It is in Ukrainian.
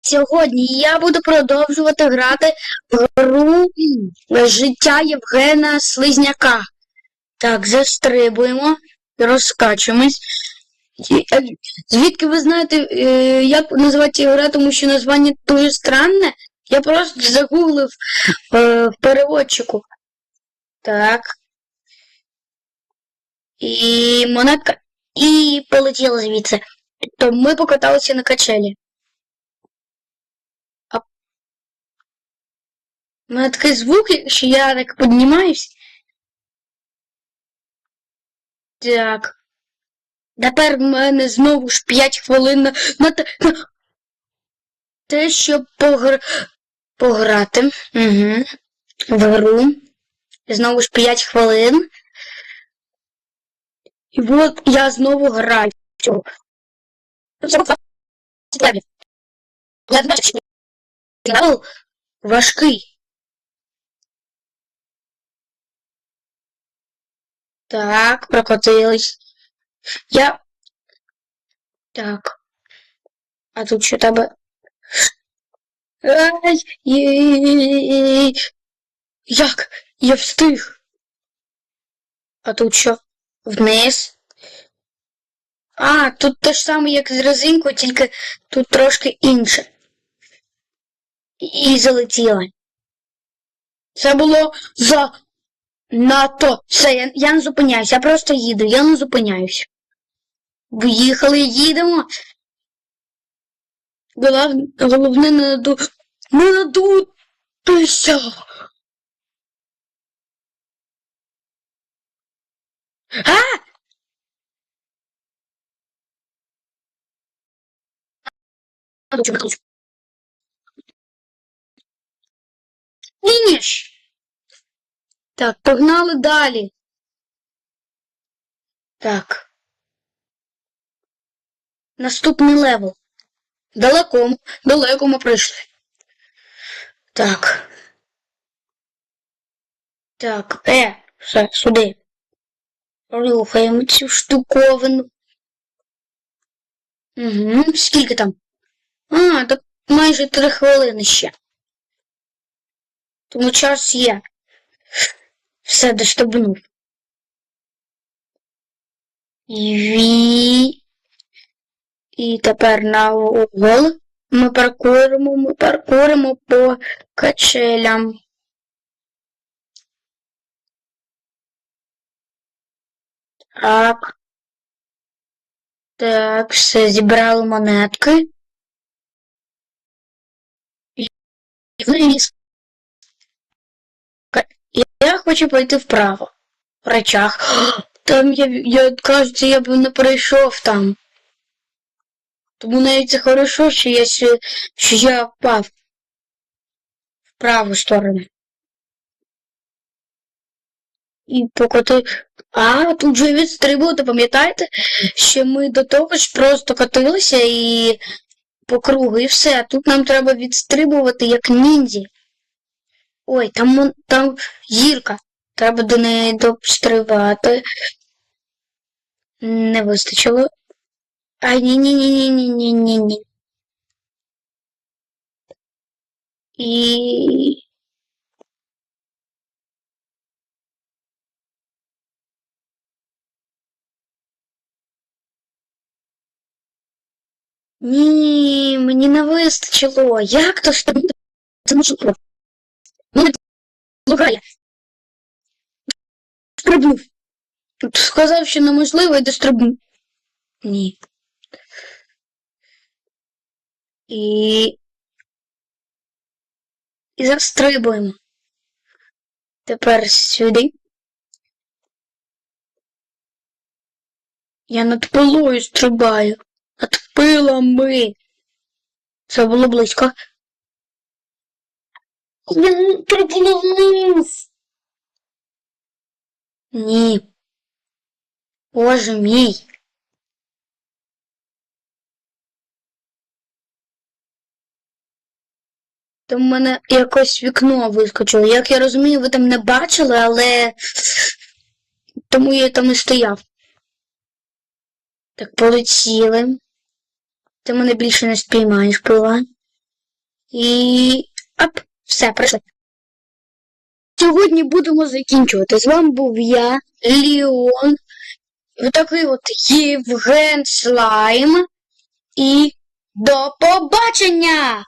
Сьогодні я буду продовжувати грати в гру Життя Євгена Слизняка. Так, застрибуємо, розкачуємось. Е, Звідки ви знаєте, е, як називати гра, тому що названня дуже странне? Я просто загуглив е, в переводчику. Так. І монетка. І полетіла звідси. То ми покаталися на качелі. У мене такий звук, що я так піднімаюсь. Так. Тепер в мене знову ж 5 хвилин на, на, на те, щоб погр... пограти. Угу. В гру. Знову ж 5 хвилин. І от я знову граю. Всього. Тут всього 20 левелів. Я бачу, що левел важкий. Так, прокотились. Я. Так. А тут що тебе. Ай. Як? Я встиг. А тут що? Вниз. А, тут те ж саме, як з резинкою, тільки тут трошки інше. І залетіла. Це було за НАТО. Все, я, я не зупиняюсь, я просто їду, я не зупиняюсь. Виїхали, їдемо. Голов- Головне не наду... Не надутися. А! Надучу, надучу. Фініш. Так, погнали далі. Так. Наступний левел. Далеко, далеко ми прийшли. Так. Так, е, все, сюди. Рухаємо цю штуковину. Угу, скільки там? А, так майже три хвилини ще. Тому час є. Все достебнув. Ві. І тепер на угол ми паркуємо, ми паркуємо по качелям. Так. Так, все, зібрали монетки. І вниз. Хочу пойти вправо. В речах. Там я, я кажеться, я б не пройшов там. Тому навіть це хорошо, що я, що я впав в праву сторону. І покоти. А, тут же відстрибувати, пам'ятаєте? Що ми до того ж просто катилися і по кругу, і все. А тут нам треба відстрибувати як ніндзі. Ой, там, там гірка. Треба до неї достривати. Не вистачило. А, ні-ні-ні-ні-ні-ні-ні. І... Ні, мені не вистачило. Як то тобі це можливо? Мене лугає. Стрибнув. Сказав, що неможливо і дострибнув. Ні. І... І застрибуємо. Тепер сюди. Я над пилою стрибаю. Над пилами. Це було близько. Я прибула вниз. Ні. Боже мій. Там в мене якось вікно вискочило. Як я розумію, ви там не бачили, але тому я там і стояв. Так, полетіли. Ти мене більше не спіймаєш, пила. І оп, все, прийшли. Сьогодні будемо закінчувати. З вами був я, Ліон, такий от Євген Слайм. І до побачення!